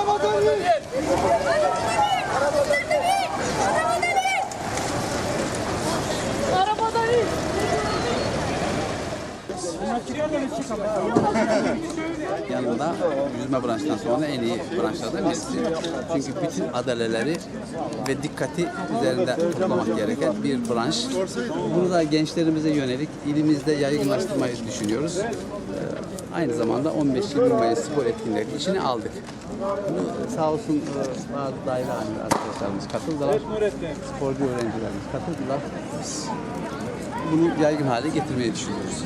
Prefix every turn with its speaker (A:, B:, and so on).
A: Arabadan in. Arabadan yüzme branşından sonra en iyi branşlardan birisi. Çünkü bütün adaleleri ve dikkati üzerinde toplamak gereken bir branş. Bunu da gençlerimize yönelik ilimizde yaygınlaştırmayı düşünüyoruz. Aynı zamanda 15-20 Mayıs spor etkinlikleri işini aldık. Bunu sağ olsun e, bazı daire amiri arkadaşlarımız katıldılar. Sporcu öğrencilerimiz katıldılar. Biz bunu yaygın hale getirmeyi düşünüyoruz.